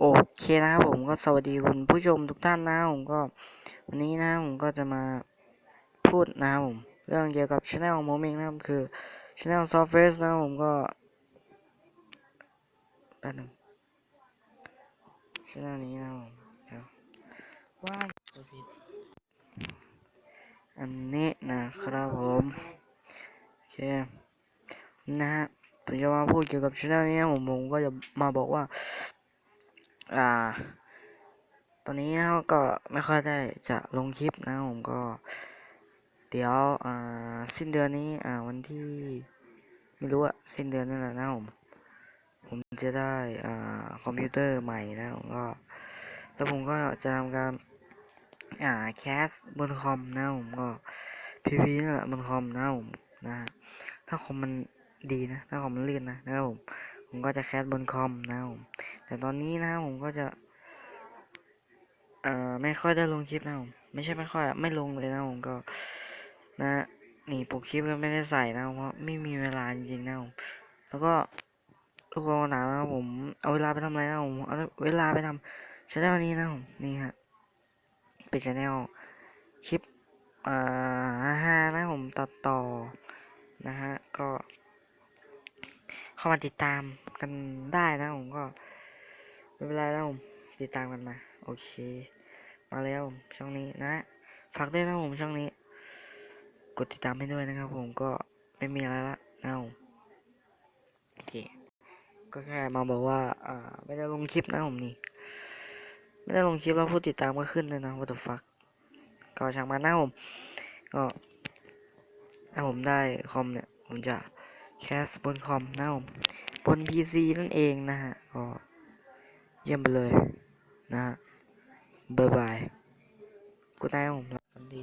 โอเคนะครับผมก็สวัสดีคุณผู้ชมทุกท่านนะผมก็วันนี้นะผมก็จะมาพูดนะครับผมเรื่องเกี่ยวกับช anel ของผมเองนะครับคือช anel Softface นะผมก็แป๊บนึงช anel นี้นะผมเดี๋ยวว้ายผิดอันนี้นะครับผมโอเคนะฮะผมจะมาพูดเกี่ยวกับช anel นี้นะผมผมก็จะมาบอกว่า อ่า ตอนนี้นะครับก็ไม่ค่อยได้จะลงคลิปนะผมก็ เดี๋ยวอ่าสิ้นเดือนนี้อ่าวันที่ไม่รู้อะสิ้นเดือนนั่นแหละนะผมผมจะได้อ่าคอมพิวเตอร์ใหม่นะผมก็ แล้วผมก็จะทำการอ่าแคสบนคอมนะผมก็พีวีนั่นแหละบนคอมนะผมนะฮะถ้าคอมมันดีนะถ้าคอมมันลื่นนะนะครับผม ผมก็จะแคสบนคอมนะผมแต่ตอนนี้นะผมก็จะ เอ่อไม่ค่อยได้ลงคลิปนะผมไม่ใช่ไม่ค่อยไม่ลงเลยนะผมก็ นะนี่ปกคลิปก็ไม่ได้ใส่นะเพราะไม่มีเวลาจริงๆนะผมแล้วก็ทุกคนถามว่าผมเอาเวลาไปทำอะไรนะผมเอาเวลาไปทำชแนลนี้นะผมนี่ฮะเป็นชแนลคลิปอ่าฮานะผมตัดต่อนะฮะก็ เข้ามาติดตามกันได้นะผมก็ไม่เป็นไรนะผมติดตามกันมา โอเค มาแล้วช่องนี้นะฝากด้วยนะผมช่องนี้ กดติดตามให้ด้วยนะครับผมก็ไม่มีอะไรละนะผมโอเค ก็แค่มาบอกว่าอ่าไม่ได้ลงคลิปนะผมนี่ไม่ได้ลงคลิปแล้วผู้ติดตามก็ขึ้นเลยนะ what the fuck ก็ช่างมันนะผมก็ถ้าผมได้คอมเนี่ย ผมจะ แคสบนคอมนะผมบน PC นั่นเองนะฮะก็เยี่ยมไปเลยนะฮะบ๊ายบายกูได้ผมรักกันดี